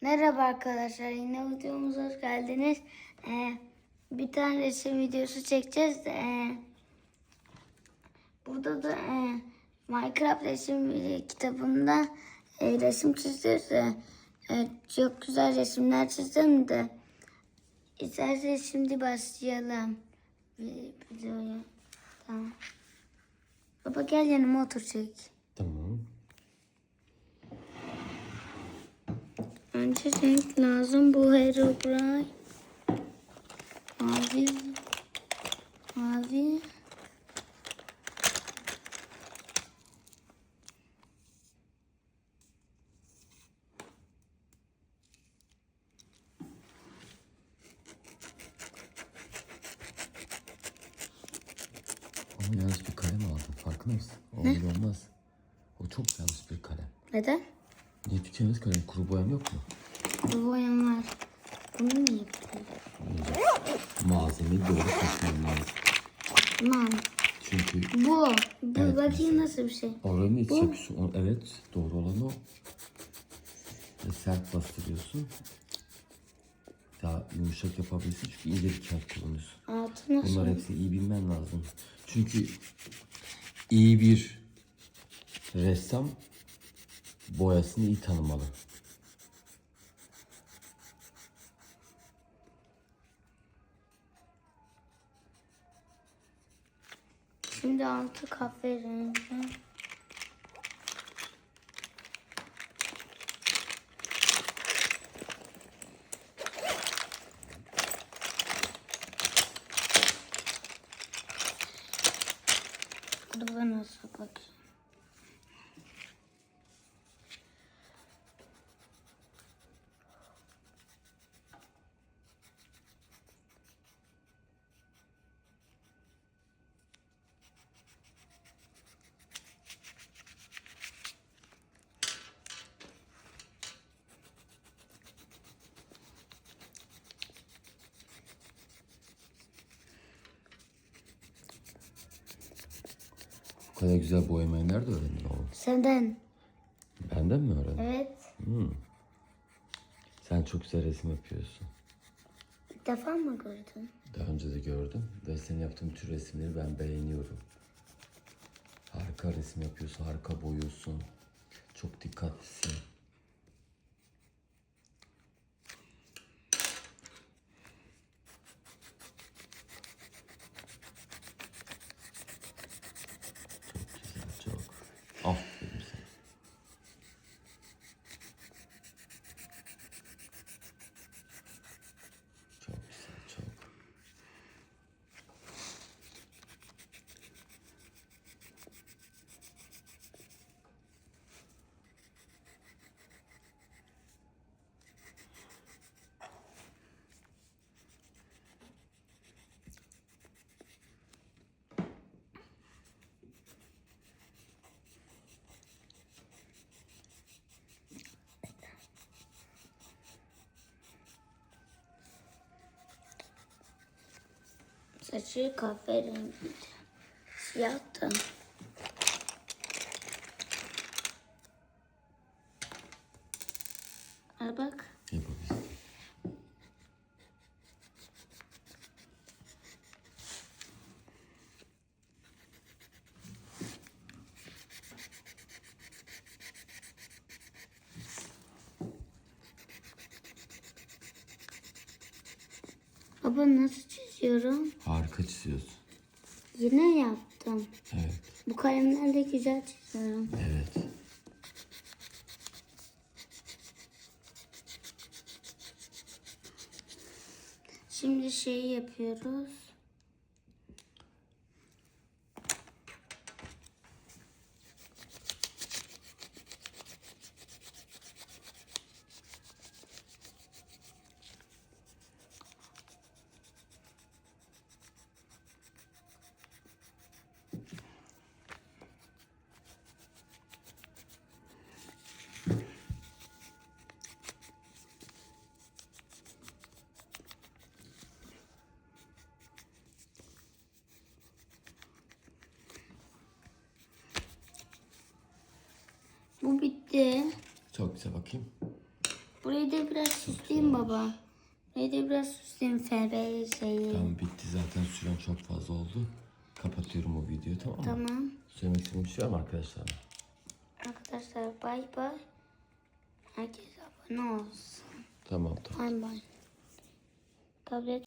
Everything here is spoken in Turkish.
Merhaba arkadaşlar, yine videomuza hoş geldiniz. Ee, bir tane resim videosu çekeceğiz. Ee, burada da e, Minecraft resim kitabında e, resim çiziyoruz. e, çok güzel resimler çizdim de. İsterseniz şimdi başlayalım vi- videoya. Tamam. Baba gel yanıma otur çek. Tamam. Önce renk lazım. Bu Herobrine. Mavi. Mavi. Ama yanlış bir kalem aldın. Farkında mısın? O öyle olmaz. O çok yanlış bir kalem. Neden? Niye tükeniz kalem? Kuru boyam yok mu? Bu boyam var. Bunu yapayım? Malzemeyi doğru seçmem lazım. Çünkü Bu. Bu Evet, bakayım nasıl bir şey. oranı iç. O- Evet doğru olan o. Ve sert bastırıyorsun. Daha yumuşak yapabilirsin çünkü ince bir kağıt kullanıyorsun. Altı nasıl? Bunlar hepsini iyi bilmen lazım. Çünkü iyi bir ressam boyasını iyi tanımalı. Şimdi altı kahverengi. Dur ben nasıl bakayım. Bu kadar güzel boyamayı nerede öğrendin oğlum? Senden. Benden mi öğrendin? Evet. Sen çok güzel resim yapıyorsun. İlk defa mı gördün? Daha önce de gördüm ve senin yaptığın tür resimleri ben beğeniyorum. Harika resim yapıyorsun, harika boyuyorsun. Çok dikkatlisin. Çok güzel, çok. Aferin sana. Çok güzel, çok. Saçı kahverengi. Siyahtı. Al bak. Yapabilirsin. Baba nasıl çiziyorum? Harika çiziyorsun. Yine yaptım. Evet, Bu kalemlerle güzel çiziyorum. evet. Şimdi şeyi yapıyoruz. Bu bitti. Çok güzel bakayım. Burayı da biraz süsleyeyim baba. Burayı da biraz süsleyeyim FB şeyi. Tamam bitti zaten süren çok fazla oldu. Kapatıyorum o videoyu tamam mı? Tamam. Söylemek istediğin bir şey var mı arkadaşlar? Arkadaşlar bay bay. Herkes abone olsun. Tamam tamam. Bay bay. Tablet